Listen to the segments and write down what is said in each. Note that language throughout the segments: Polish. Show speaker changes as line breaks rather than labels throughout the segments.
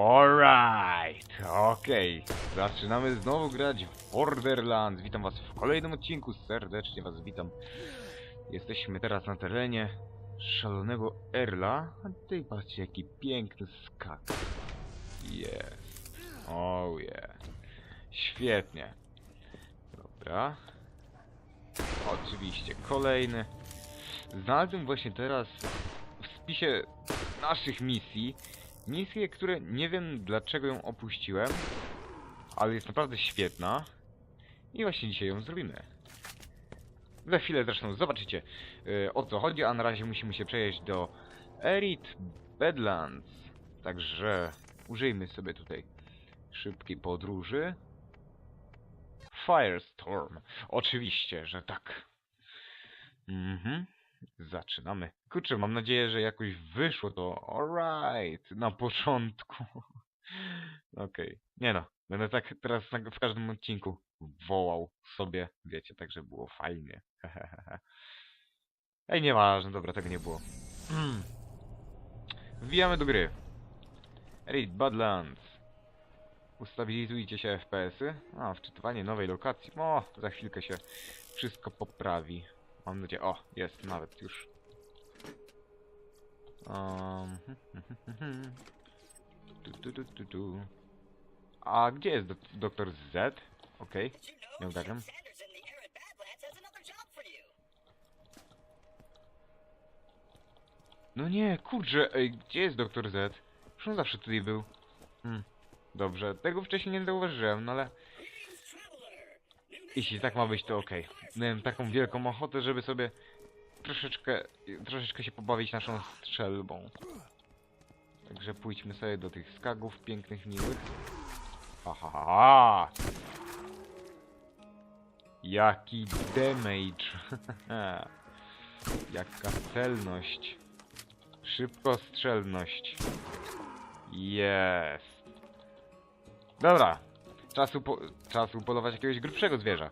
Alright, okej. Zaczynamy znowu grać w Borderlands. Witam was w kolejnym odcinku, serdecznie was witam. Jesteśmy teraz na terenie szalonego Erla. A tutaj patrzcie, jaki piękny skak. Jest. Oh yeah. Świetnie. Dobra. Oczywiście, kolejny. Znalazłem właśnie teraz w spisie naszych misji misję, które nie wiem dlaczego ją opuściłem, ale jest naprawdę świetna i właśnie dzisiaj ją zrobimy. Za chwilę zresztą zobaczycie yy, o co chodzi, a na razie musimy się przejść do Erit Badlands. Także użyjmy sobie tutaj szybkiej podróży. Firestorm. Oczywiście, że tak. Mhm. Zaczynamy. Kurczę, mam nadzieję, że jakoś wyszło to. Alright, na początku. Okej. Nie no, będę tak teraz w każdym odcinku wołał sobie, wiecie, tak, żeby było fajnie. Ej, nieważne, dobra, tego nie było. Mm. Wbijamy do gry. Read Badlands. Ustabilizujcie się FPS-y. A, wczytywanie nowej lokacji. O, za chwilkę się wszystko poprawi. Mam nadzieję. O, jest nawet już. Um, tu, tu, tu, tu. A gdzie jest dok- doktor Z? Okej,
know
nie ogarniam. No nie, kurczę, ej, gdzie jest doktor Z? Przecież on zawsze tutaj był. Hmm, dobrze, tego wcześniej nie zauważyłem, no ale... Jeśli tak ma być, to okej. Miałem taką wielką ochotę, żeby sobie troszeczkę, troszeczkę się pobawić naszą strzelbą. Także pójdźmy sobie do tych skagów pięknych, miłych. Ha, ha, ha, ha. Jaki damage. Jaka celność. Szybkostrzelność. Jest. Dobra. Czas, upo upolować jakiegoś grubszego zwierza.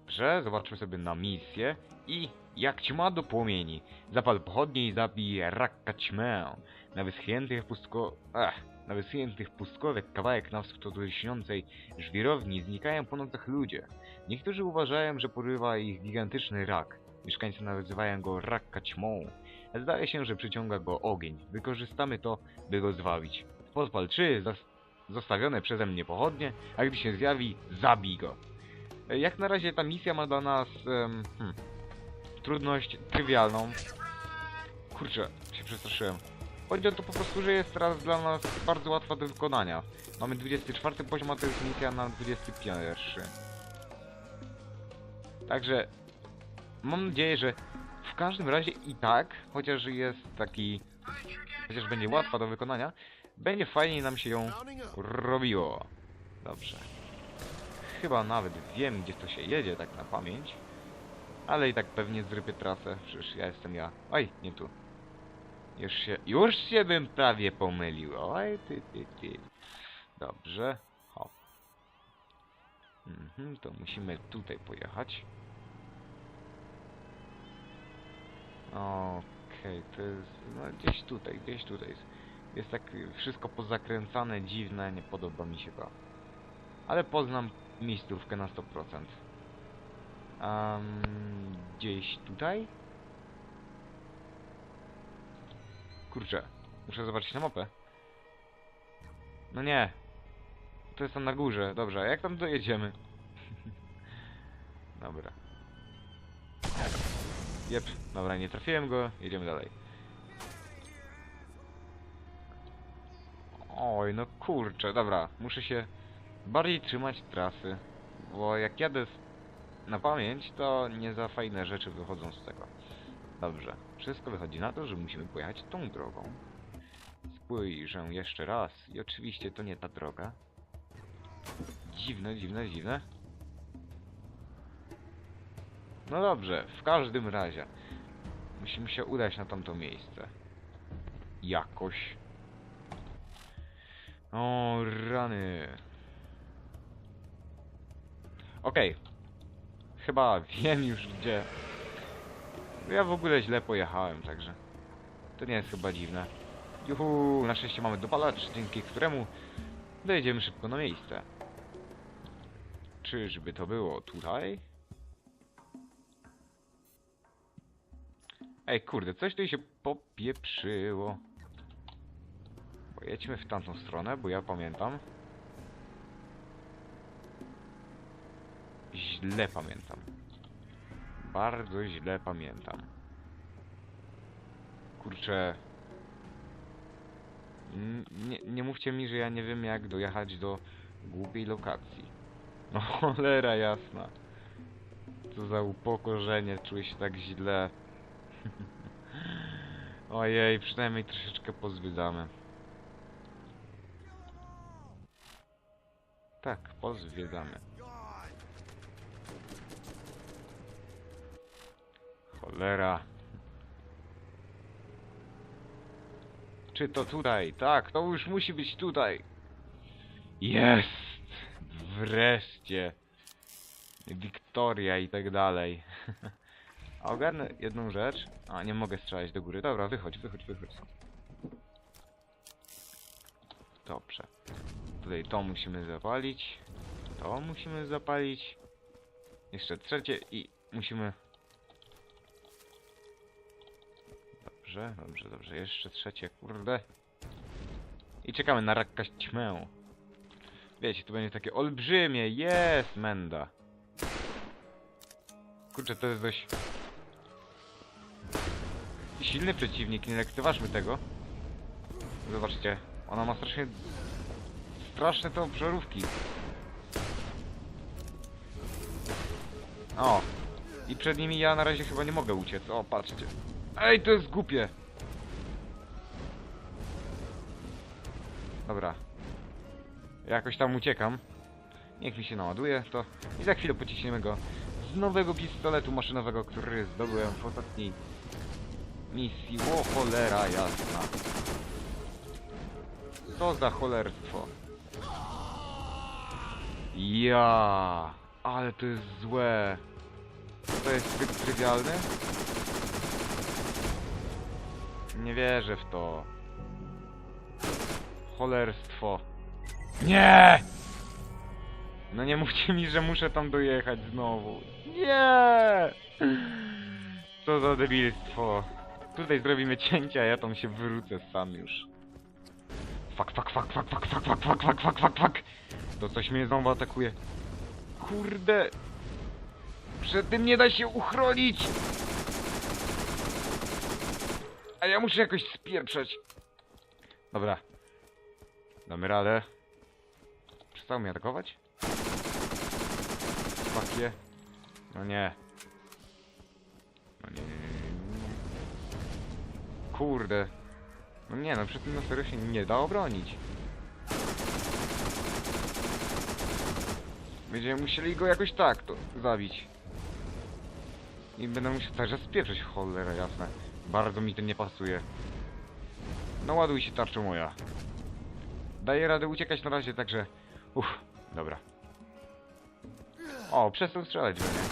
Dobrze, zobaczmy sobie na misję. I jak ćma do płomieni. Zapal pochodnie i zabij raka ćmę. Na wyschniętych pustko... Ach, na wyschniętych pustkowiek kawałek na wschód lśniącej żwirowni znikają po nocach ludzie. Niektórzy uważają, że porywa ich gigantyczny rak. Mieszkańcy nazywają go rakka ćmą. Zdaje się, że przyciąga go ogień. Wykorzystamy to, by go zwabić. Podpal trzy zas zostawione przeze mnie pochodnie, a gdy się zjawi, zabij go. Jak na razie ta misja ma dla nas hmm, trudność trywialną. Kurczę, się przestraszyłem. Chodzi o to po prostu, że jest teraz dla nas bardzo łatwa do wykonania. Mamy 24 poziom, a to jest misja na 21. Także mam nadzieję, że w każdym razie i tak, chociaż jest taki, chociaż będzie łatwa do wykonania, będzie fajnie nam się ją robiło. Dobrze. Chyba nawet wiem, gdzie to się jedzie, tak na pamięć. Ale i tak pewnie zrypię trasę, przecież ja jestem ja. Oj, nie tu. Już się, już się bym prawie pomylił. Oj, ty, ty, ty. Dobrze. Hop. Mhm, to musimy tutaj pojechać. Okej, to jest no, gdzieś tutaj, gdzieś tutaj. Jest, jest tak wszystko pozakręcane, dziwne, nie podoba mi się to. Ale poznam miejscówkę na 100%. Um, gdzieś tutaj? Kurczę, muszę zobaczyć na mapę. No nie. To jest tam na górze, dobrze, jak tam dojedziemy? Dobra. Jep, dobra, nie trafiłem go, jedziemy dalej. Oj, no kurczę, dobra, muszę się bardziej trzymać trasy, bo jak jadę na pamięć, to nie za fajne rzeczy wychodzą z tego. Dobrze, wszystko wychodzi na to, że musimy pojechać tą drogą. Spojrzę jeszcze raz i oczywiście to nie ta droga. Dziwne, dziwne, dziwne. No dobrze, w każdym razie musimy się udać na tamto miejsce. Jakoś. O, rany. Okej. Chyba wiem już gdzie Ja w ogóle źle pojechałem, także to nie jest chyba dziwne. Juhu, na szczęście mamy dopalacz, dzięki któremu dojedziemy szybko na miejsce. Czyżby to było tutaj? Ej, kurde, coś tu się popieprzyło. Pojedźmy w tamtą stronę, bo ja pamiętam. Źle pamiętam. Bardzo źle pamiętam. Kurczę. Nie, nie mówcie mi, że ja nie wiem jak dojechać do głupiej lokacji. No cholera jasna. Co za upokorzenie, czuję się tak źle. Ojej, przynajmniej troszeczkę pozwiedzamy. Tak, pozwiedzamy. Cholera. Czy to tutaj? Tak, to już musi być tutaj. Jest! Wreszcie. Wiktoria i tak dalej. A ogarnę jedną rzecz. A, nie mogę strzelać do góry. Dobra, wychodź, wychodź, wychodź. Dobrze. Tutaj to musimy zapalić. To musimy zapalić. Jeszcze trzecie i musimy... Dobrze, dobrze, dobrze. Jeszcze trzecie, kurde. I czekamy na rakka ćmę. Wiecie, to będzie takie olbrzymie. Jest, menda. Kurczę, to jest dość... Silny przeciwnik, nie lekceważmy tego. Zobaczcie, ona ma strasznie... Straszne to obżarówki. O! I przed nimi ja na razie chyba nie mogę uciec. O, patrzcie. Ej, to jest głupie! Dobra. Jakoś tam uciekam. Niech mi się naładuje, to... I za chwilę pociśniemy go z nowego pistoletu maszynowego, który zdobyłem w ostatniej misji. O cholera jasna. Co za cholerstwo. Ja, ale to jest złe. To jest zbyt trywialny? Nie wierzę w to. Cholerstwo. Nie! No nie mówcie mi, że muszę tam dojechać znowu. Nie! Co za debilstwo. Tutaj zrobimy cięcia, ja tam się wrócę sam już. Fuck, fuck, fuck, fuck, fuck, fuck, fuck, fuck, fuck, fuck, fuck, fuck. To coś mnie znowu atakuje. Kurde. Przed tym nie da się uchronić. A ja muszę jakoś spieprzeć. Dobra. Damy radę. Przestał mnie atakować? Je. No nie. No nie, nie, nie, nie. Kurde. No nie no, przed tym na serio się nie da obronić. Będziemy musieli go jakoś tak to zabić. I będę musiał także spieprzyć, cholera jasne. Bardzo mi to nie pasuje. No ładuj się tarczą moja. Daję radę uciekać na razie, także... Uff, dobra. O, przestał strzelać we mnie.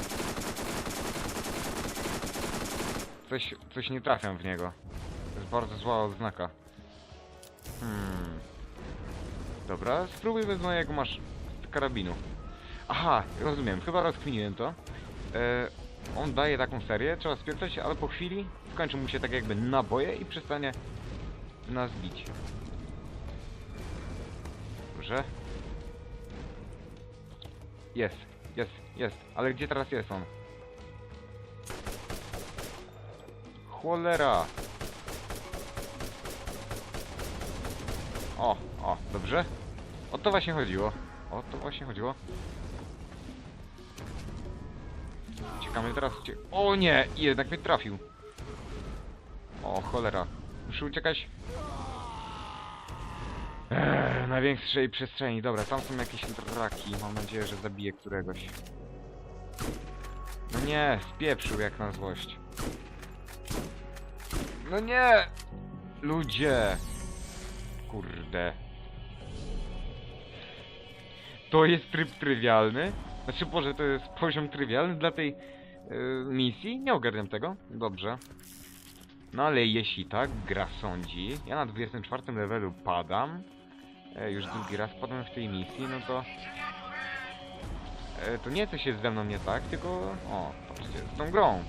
Coś, coś nie trafiam w niego. To jest bardzo zła odznaka. Hmm. Dobra, spróbuj bez mojego masz karabinu. Aha, rozumiem, chyba rozkminiłem to. E, on daje taką serię, trzeba spieprzać, ale po chwili skończą mu się tak jakby naboje i przestanie nas bić. Dobrze. Jest, jest, jest. Ale gdzie teraz jest on? Cholera! O, o, dobrze. O to właśnie chodziło. O to właśnie chodziło. Uciekamy teraz. Ucie o nie! Jednak mnie trafił. O, cholera. Muszę uciekać. Eee, na większej przestrzeni. Dobra, tam są jakieś raki. Mam nadzieję, że zabiję któregoś. No nie, spieprzył jak na złość. No nie! Ludzie! Kurde. To jest tryb trywialny? Znaczy, Boże, to jest poziom trywialny dla tej y, misji? Nie ogarniam tego. Dobrze. No ale jeśli tak, gra sądzi, ja na 24 levelu padam, e, już drugi raz padam w tej misji, no to... E, to nie coś jest ze mną nie tak, tylko... O, patrzcie, z tą grą.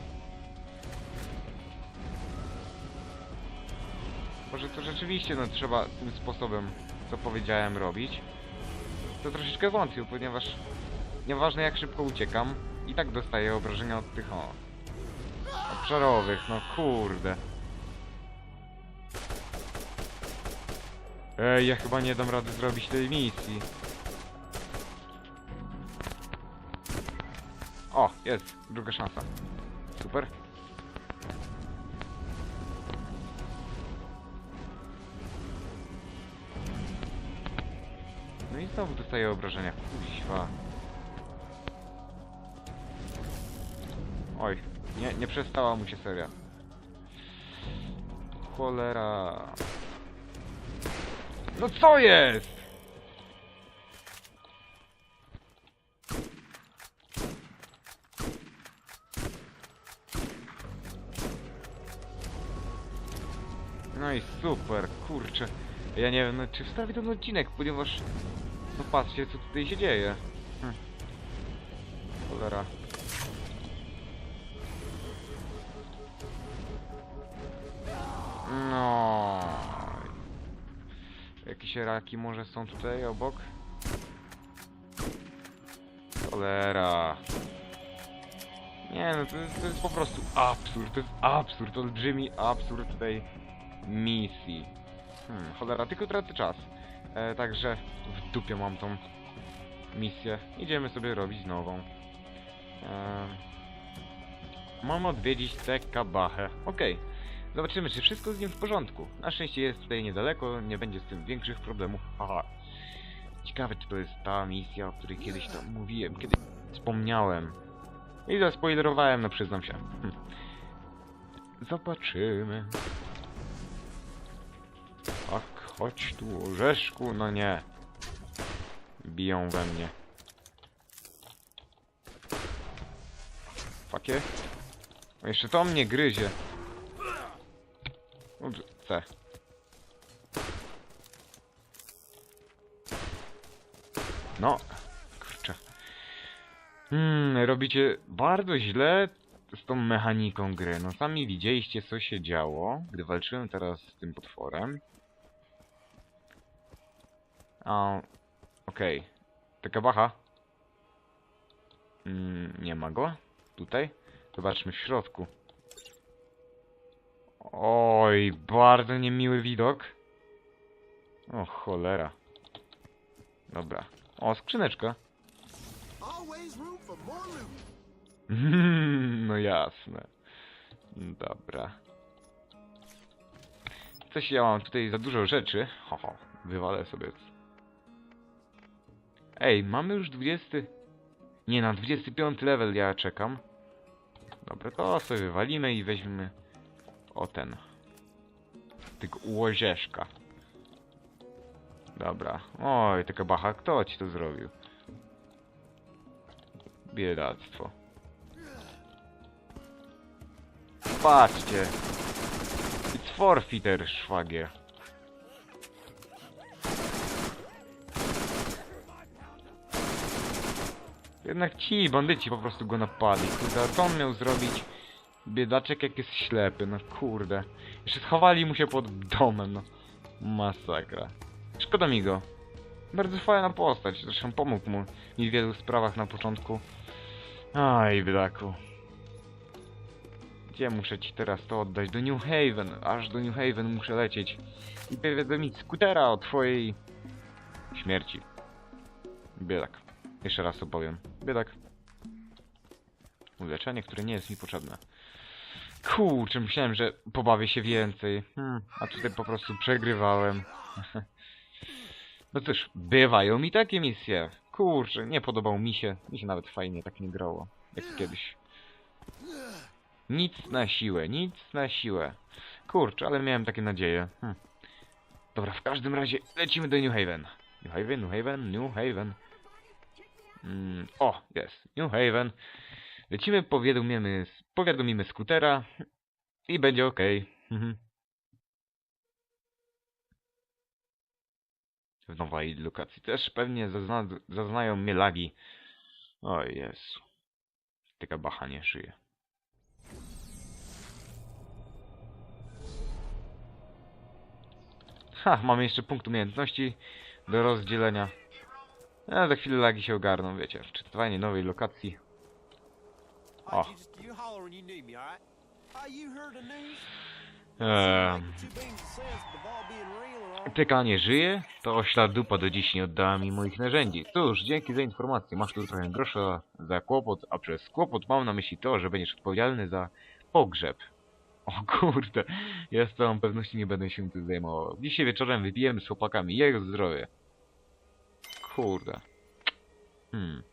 Może to rzeczywiście, no trzeba tym sposobem, co powiedziałem, robić. To troszeczkę wątpię, ponieważ nieważne jak szybko uciekam, i tak dostaję obrażenia od tych, o... Obszarowych, no kurde. Ej, ja chyba nie dam rady zrobić tej misji. O, jest, druga szansa. Super. No i znowu dostaję obrażenia. Kuźwa. Nie, nie przestała mu się seria. Cholera. No co jest? No i super, kurczę. Ja nie wiem, no, czy wstawię ten odcinek, ponieważ... No patrzcie, co tutaj się dzieje. Hm. Cholera. Jakieś raki może są tutaj obok? Cholera. Nie no, to jest, to jest po prostu absurd, to jest absurd, olbrzymi absurd tej misji. Hmm, cholera, tylko tracę czas. E, także w dupie mam tą misję. Idziemy sobie robić nową. E, mam odwiedzić tę kabachę. Okej. Zobaczymy, czy wszystko z nim w porządku. Na szczęście jest tutaj niedaleko, nie będzie z tym większych problemów. Haha. Ciekawe, czy to jest ta misja, o której kiedyś tam mówiłem, kiedyś wspomniałem. I zaspoilerowałem, no przyznam się. Hm. Zobaczymy. Tak, chodź tu, orzeszku, no nie. Biją we mnie. Fakie? Jeszcze to mnie gryzie. C. No, kurczę. Hmm, robicie bardzo źle z tą mechaniką gry. No sami widzieliście co się działo, gdy walczyłem teraz z tym potworem. A, okej. Taka bacha. Mm, nie ma go. Tutaj. Zobaczmy w środku. Oj, bardzo niemiły widok. O cholera. Dobra. O, skrzyneczka.
Loot.
no jasne. Dobra. Coś ja mam tutaj za dużo rzeczy. Ho, ho. Wywalę sobie. Ej, mamy już 20... Nie, na 25 level ja czekam. Dobra, to sobie wywalimy i weźmiemy... O ten. Tylko łozieszka. Dobra. Oj, taka bacha. Kto ci to zrobił? Biedactwo. Patrzcie. It's forfeiter, szwagier. Jednak ci bandyci po prostu go napadli. Kurde, co on miał zrobić? Biedaczek jak jest ślepy, no kurde. Jeszcze schowali mu się pod domem, no. Masakra. Szkoda mi go. Bardzo fajna postać, zresztą pomógł mu w wielu sprawach na początku. Aj, biedaku. Gdzie muszę ci teraz to oddać? Do New Haven. Aż do New Haven muszę lecieć. I powiadomić skutera o twojej... śmierci. Biedak. Jeszcze raz opowiem. Biedak. Uleczenie, które nie jest mi potrzebne. Kurczę, myślałem, że pobawię się więcej. Hmm, a tutaj po prostu przegrywałem. no cóż, bywają mi takie misje. Kurczę, nie podobał mi się. Mi się nawet fajnie tak nie grało. Jak kiedyś. Nic na siłę, nic na siłę. Kurczę, ale miałem takie nadzieje. Hm. Dobra, w każdym razie lecimy do New Haven. New Haven, New Haven, New Haven. Mm, o, jest, New Haven. Lecimy, powiadomimy, powiadomimy skutera i będzie ok. Mhm. W nowej lokacji też pewnie zazna, zaznają mnie lagi. O Jezu. Taka bacha nie żyje. Ha, mamy jeszcze punkt umiejętności do rozdzielenia. Za chwilę lagi się ogarną, wiecie. Wczytywanie nowej lokacji.
News?
Ehm, nie żyje? To ośla dupa do dziś nie oddała mi moich narzędzi. Cóż, dzięki za informację. Masz tu trochę grosza za kłopot, a przez kłopot mam na myśli to, że będziesz odpowiedzialny za pogrzeb. O kurde, ja z całą pewnością nie będę się tym zajmował. Dzisiaj wieczorem wypijemy z chłopakami jego zdrowie. Kurde. Hmm.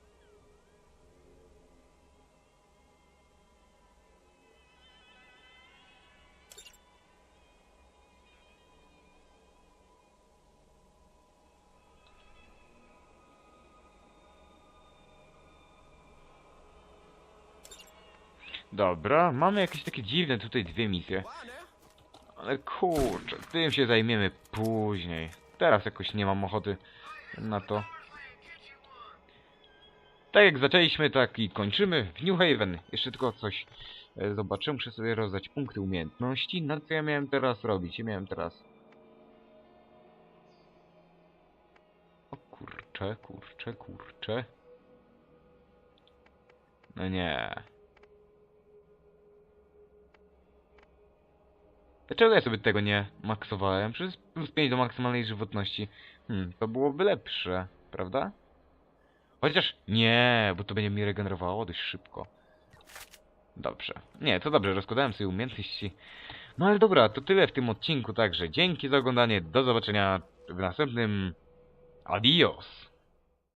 Dobra, mamy jakieś takie dziwne tutaj dwie misje. Ale kurczę, tym się zajmiemy później. Teraz jakoś nie mam ochoty na to. Tak jak zaczęliśmy, tak i kończymy w New Haven. Jeszcze tylko coś e, zobaczę, muszę sobie rozdać punkty umiejętności. Na co ja miałem teraz robić? Ja miałem teraz... O kurcze, kurcze, kurcze. No nie. Dlaczego ja sobie tego nie maksowałem? Przez plus 5 do maksymalnej żywotności. Hmm, to byłoby lepsze, prawda? Chociaż nie, bo to będzie mi regenerowało dość szybko. Dobrze. Nie, to dobrze, rozkładałem sobie umiejętności. No ale dobra, to tyle w tym odcinku, także dzięki za oglądanie, do zobaczenia w następnym. Adios!